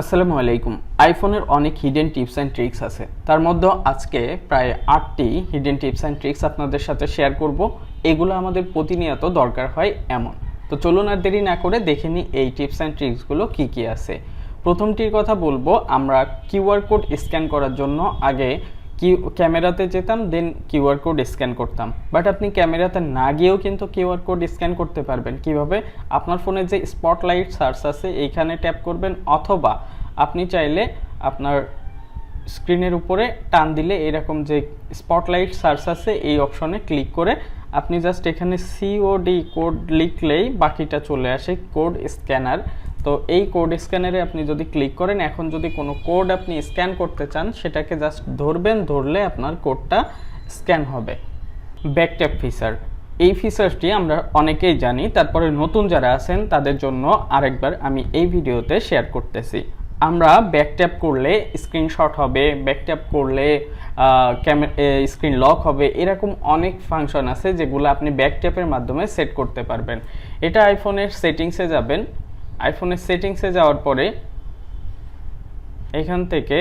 আসসালামু আলাইকুম। আইফোনের অনেক হিডেন টিপস অ্যান্ড ট্রিক্স আছে। তার মধ্যে আজকে প্রায় আটটি হিডেন টিপস অ্যান্ড ট্রিক্স আপনাদের সাথে শেয়ার করব। এগুলো আমাদের প্রতিনিয়ত দরকার হয় এমন। তো চলুন আর দেরি না করে দেখে নিই এই টিপস অ্যান্ড ট্রিক্সগুলো কী কী আছে। প্রথমটির কথা বলব, আমরা কিউআর কোড স্ক্যান করার জন্য আগে কি ক্যামেরাতে যেতাম দেন কিউআর কোড স্ক্যান করতাম। বাট আপনি ক্যামেরাতে না গিয়েও কিন্তু কিউআর কোড স্ক্যান করতে পারবেন। কীভাবে? আপনার ফোনে যে স্পটলাইট সার্চ আছে, এইখানে ট্যাপ করবেন। অথবা আপনি চাইলে আপনার স্ক্রিনের উপরে টান দিলে এরকম যে স্পটলাইট সার্চ আছে, এই অপশনে ক্লিক করে আপনি জাস্ট এখানে সিওডি কোড লিখলেই বাকিটা চলে আসে কোড স্ক্যানার তো এই কোড স্ক্যানারে আপনি যদি ক্লিক করেন, এখন যদি কোনো কোড আপনি স্ক্যান করতে চান, সেটাকে জাস্ট ধরবেন, ধরলে আপনার কোডটা স্ক্যান হবে। ব্যাকট্যাপ ফিচার এই ফিচারটি আমরা অনেকেই জানি, তারপরে নতুন যারা আছেন, তাদের জন্য আরেকবার আমি এই ভিডিওতে শেয়ার করতেছি। আমরা ব্যাকট্যাপ করলে স্ক্রিনশট হবে ব্যাকট্যাপ করলে স্ক্রিন লক হবে, এরকম অনেক ফাংশন আছে যেগুলো আপনি ব্যাকট্যাপের মাধ্যমে সেট করতে পারবেন। এটা আইফোনের সেটিংসে যাবেন। আইফোনের সেটিংসে যাওয়ার পরে এখান থেকে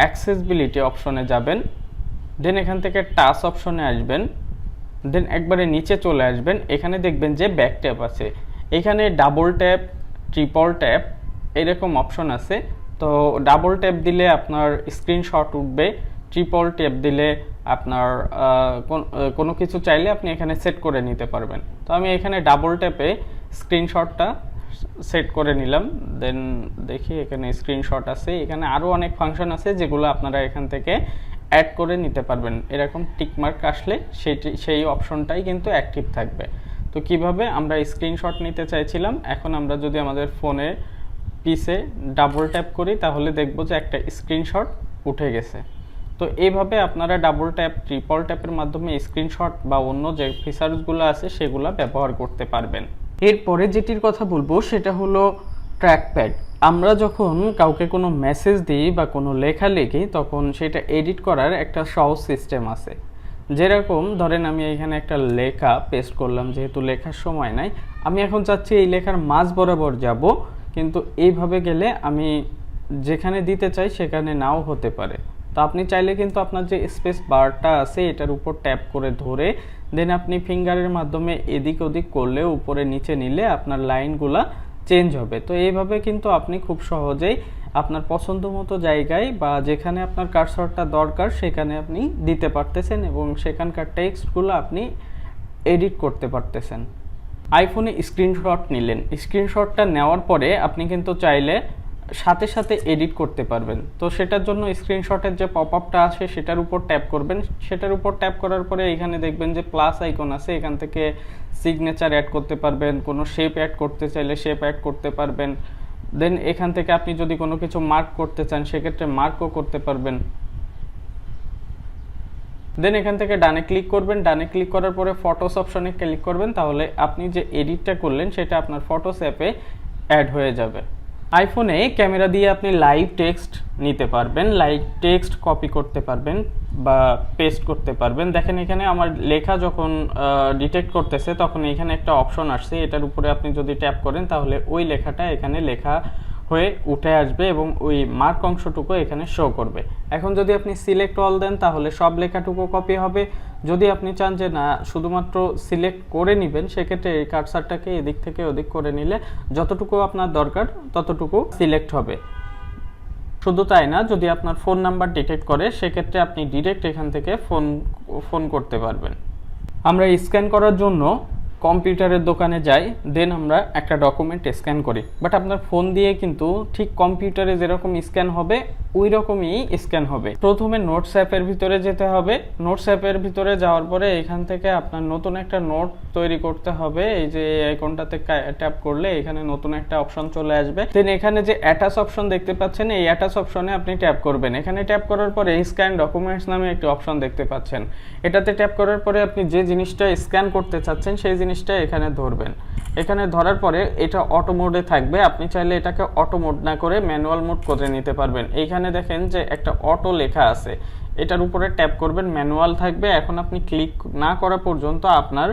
অ্যাক্সেসবিলিটি অপশনে যাবেন, দেন এখান থেকে টাচ অপশনে আসবেন, দেন একবারে নিচে চলে আসবেন, এখানে দেখবেন যে ব্যাক ট্যাপ আছে। এখানে ডাবল ট্যাপ, ট্রিপল ট্যাপ এরকম অপশন আছে। তো ডাবল ট্যাপ দিলে আপনার স্ক্রিনশট উঠবে, ট্রিপল ট্যাপ দিলে আপনার কোনো কিছু চাইলে আপনি এখানে সেট করে নিতে পারবেন। তো আমি এখানে ডাবল ট্যাপে স্ক্রিনশটটা সেট করে নিলাম। দেন দেখি এখানে স্ক্রিনশট আছে। এখানে আরও অনেক ফাংশন আছে যেগুলো আপনারা এখান থেকে অ্যাড করে নিতে পারবেন। এরকম টিকমার্ক আসলে সেটি, সেই অপশনটাই কিন্তু অ্যাক্টিভ থাকবে। তো কীভাবে আমরা স্ক্রিনশট নিতে চাইছিলাম? এখন আমরা যদি আমাদের ফোনে পিসে ডাবল ট্যাপ করি, তাহলে দেখব যে একটা স্ক্রিনশট উঠে গেছে। তো এইভাবে আপনারা ডাবল ট্যাপ ট্রিপল ট্যাপের মাধ্যমে স্ক্রিনশট বা অন্য যে ফিচার্সগুলো আছে, সেগুলো ব্যবহার করতে পারবেন। এরপরে যেটির কথা বলব, সেটা হলো ট্র্যাকপ্যাড আমরা যখন কাউকে কোনো মেসেজ দিই বা কোনো লেখা লিখি, তখন সেটা এডিট করার একটা সহজ সিস্টেম আছে। যেরকম ধরেন আমি এখানে একটা লেখা পেস্ট করলাম, যেহেতু লেখার সময় নাই, আমি এখন চাচ্ছি এই লেখার মাঝ বরাবর যাব, কিন্তু এইভাবে গেলে আমি যেখানে দিতে চাই সেখানে নাও হতে পারে। তো আপনি চাইলে কিন্তু আপনার যে স্পেস বারটা আছে, এটার উপর ট্যাপ করে ধরে দেন আপনি ফিঙ্গারের মাধ্যমে এদিক ওদিক করলে উপরে নিচে নিলে আপনার লাইনগুলা চেঞ্জ হবে। তো এইভাবে কিন্তু আপনি খুব সহজেই আপনার পছন্দ মতো জায়গায় বা যেখানে আপনার কারসরটা দরকার, সেখানে আপনি দিতে পারতেছেন এবং সেখানকার টেক্সটগুলো আপনি এডিট করতে পারতেছেন। আইফোনে স্ক্রিনশট নিলেন। স্ক্রিনশটটা নেওয়ার পরে আপনি কিন্তু চাইলে সাথে সাথে এডিট করতে পারবেন। তো সেটার জন্য স্ক্রিনশটের যে পপ আপটা আছে, সেটার উপর ট্যাপ করবেন। সেটার উপর ট্যাপ করার পরে এখানে দেখবেন যে প্লাস আইকন আছে। এখান থেকে সিগনেচার অ্যাড করতে পারবেন, কোনো শেপ অ্যাড করতে চাইলে শেপ অ্যাড করতে পারবেন। দেন এখান থেকে আপনি যদি কোনো কিছু মার্ক করতে চান, সেক্ষেত্রে মার্কও করতে পারবেন। দেন এখান থেকে ডানে ক্লিক করবেন। ডানে ক্লিক করার পরে ফটোস অপশনে ক্লিক করবেন। তাহলে আপনি যে এডিটটা করলেন, সেটা আপনার ফটোস অ্যাপে অ্যাড হয়ে যাবে। আইফোনে ক্যামেরা দিয়ে আপনি লাইভ টেক্সট নিতে পারবেন লাইভ টেক্সট কপি করতে পারবেন বা পেস্ট করতে পারবেন। দেখেন এখানে আমার লেখা যখন ডিটেক্ট করতেছে, তখন এখানে একটা অপশন আসছে। এটার উপরে আপনি যদি ট্যাপ করেন, তাহলে ওই লেখাটা এখানে লেখা হয়ে উঠে আসবে এবং ওই মার্ক অংশটুকু এখানে শো করবে। এখন যদি আপনি সিলেক্ট অল দেন, তাহলে সব লেখাটুকু কপি হবে। যদি আপনি চান যে না, শুধুমাত্র সিলেক্ট করে নেবেন, সেক্ষেত্রে এই কার্সারটাকে এদিক থেকে ওদিক করে নিলে যতটুকু আপনার দরকার, ততটুকু সিলেক্ট হবে। শুধু তাই না, যদি আপনার ফোন নাম্বার ডিটেক্ট করে, সেক্ষেত্রে আপনি ডিরেক্ট এখান থেকে ফোন ফোন করতে পারবেন। আমরা স্ক্যান করার জন্য কম্পিউটারের দোকানে যাই দেন আমরা একটা ডকুমেন্ট স্ক্যান করি। বাট আপনার ফোন দিয়ে কিন্তু ঠিক কম্পিউটারে যেরকম স্ক্যান হবে ওই রকমই স্ক্যান হবে। প্রথমে নোটস অ্যাপের ভিতরে যেতে হবে। নোটস অ্যাপের ভিতরে যাওয়ার পরে এখান থেকে আপনার নতুন একটা নোট তৈরি করতে হবে। এই যে আইকনটাতে ট্যাপ করলে এখানে নতুন একটা অপশন চলে আসবে। দেন এখানে যে অ্যাটাচ অপশন দেখতে পাচ্ছেন, এই অ্যাটাচ অপশনে আপনি ট্যাপ করবেন। এখানে ট্যাপ করার পরে স্ক্যান ডকুমেন্টস নামে একটি অপশন দেখতে পাচ্ছেন। এটাতে ট্যাপ করার পরে আপনি যে জিনিসটা স্ক্যান করতে চাচ্ছেন, সেই জিনিসটা এখানে ধরবেন। এখানে ধরার পরে এটা অটো মোডে থাকবে। আপনি চাইলে এটাকে অটো মোড না করে ম্যানুয়াল মোড করে নিতে পারবেন। এইখানে দেখেন যে একটা অটো লেখা আছে। এটার উপরে ট্যাপ করবেন ম্যানুয়াল থাকবে। এখন আপনি ক্লিক না করা পর্যন্ত আপনার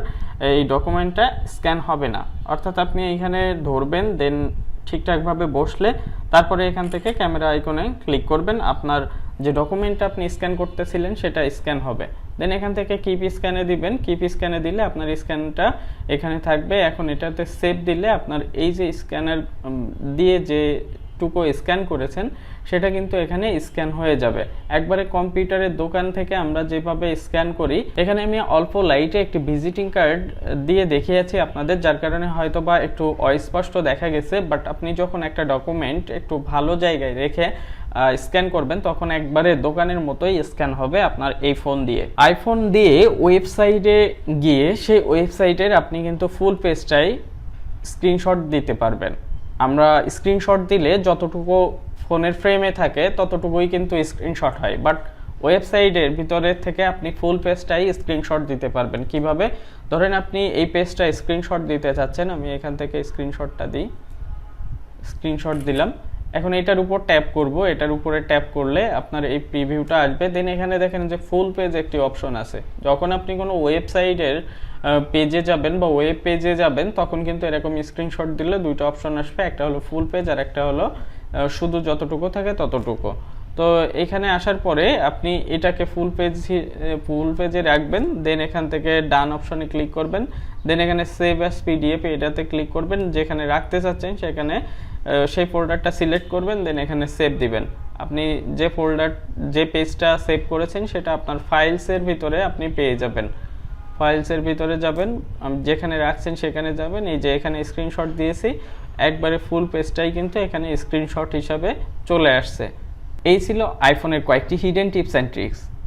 এই ডকুমেন্টটা স্ক্যান হবে না। অর্থাৎ আপনি এইখানে ধরবেন দেন ঠিকঠাকভাবে বসলে, তারপরে এখান থেকে ক্যামেরা আইকনে ক্লিক করবেন। আপনার যে ডকুমেন্টটা আপনি স্ক্যান করতেছিলেন, সেটা স্ক্যান হবে। দেন এখান থেকে কিপ স্ক্যানে দিবেন। কিপ স্ক্যানে দিলে আপনার স্ক্যানটা এখানে থাকবে। এখন এটাতে সেভ দিলে আপনার এই যে স্ক্যানার দিয়ে যে টুকু স্ক্যান করেছেন, সেটা কিন্তু এখানে স্ক্যান হয়ে যাবে। একবারে কম্পিউটারের দোকান থেকে আমরা যেভাবে স্ক্যান করি, এখানে আমি অল্প লাইটে একটি ভিজিটিং কার্ড দিয়ে দেখিয়েছি আপনাদের, যার কারণে হয়তো বা একটু অস্পষ্ট দেখা গেছে বাট আপনি যখন একটা ডকুমেন্ট একটু ভালো জায়গায় রেখে স্ক্যান করবেন, তখন একবারে দোকানের মতোই স্ক্যান হবে আপনার এই ফোন দিয়ে। আইফোন দিয়ে ওয়েবসাইটে গিয়ে সেই ওয়েবসাইটের আপনি কিন্তু ফুল পেজটাই স্ক্রিনশট দিতে পারবেন। আমরা স্ক্রিনশট দিলে যতটুকু ফোনের ফ্রেমে থাকে, ততটুকুই কিন্তু স্ক্রিনশট হয়। বাট ওয়েবসাইটের ভিতরে থেকে আপনি ফুল পেজটাই স্ক্রিনশট দিতে পারবেন। কীভাবে? ধরেন আপনি এই পেজটা স্ক্রিনশট দিতে চাচ্ছেন, আমি এখান থেকে স্ক্রিনশটটা দিই। স্ক্রিনশট দিলাম। এখন এটার উপর ট্যাপ করব। এটার উপরে ট্যাপ করলে আপনার এই প্রিভিউটা আসবে। দেন এখানে দেখেন যে ফুল পেজ একটি অপশন আছে। যখন আপনি কোনো ওয়েবসাইটের পেজে যাবেন বা ওয়েব পেজে যাবেন, তখন কিন্তু এরকম স্ক্রিনশট দিলে দুইটা অপশন আসবে। একটা হলো ফুল পেজ আর একটা হলো শুধু যতটুকু থাকে ততটুকু। তো এখানে আসার পরে আপনি এটাকে ফুল পেজ ফুল পেজে রাখবেন। দেন এখান থেকে ডান অপশনে ক্লিক করবেন। দেন এখানে সেভ অ্যাস পিডিএফ এটাতে ক্লিক করবেন। যেখানে রাখতে চাচ্ছেন সেখানে সেই ফোল্ডারটা সিলেক্ট করবেন দেন এখানে সেভ দিবেন। আপনি যে ফোল্ডার যে পেজটা সেভ করেছেন, সেটা আপনার ফাইলসের ভিতরে আপনি পেয়ে যাবেন। ফাইলসের ভিতরে যাবেন যেখানে রাখছেন সেখানে যাবেন। এই যে এখানে স্ক্রিনশট দিয়েছি, একবারে ফুল পেজটাই কিন্তু এখানে স্ক্রিনশট হিসাবে চলে আসছে। এই ছিল আইফোনের কয়েকটি হিডেন টিপস অ্যান্ড ট্রিক্স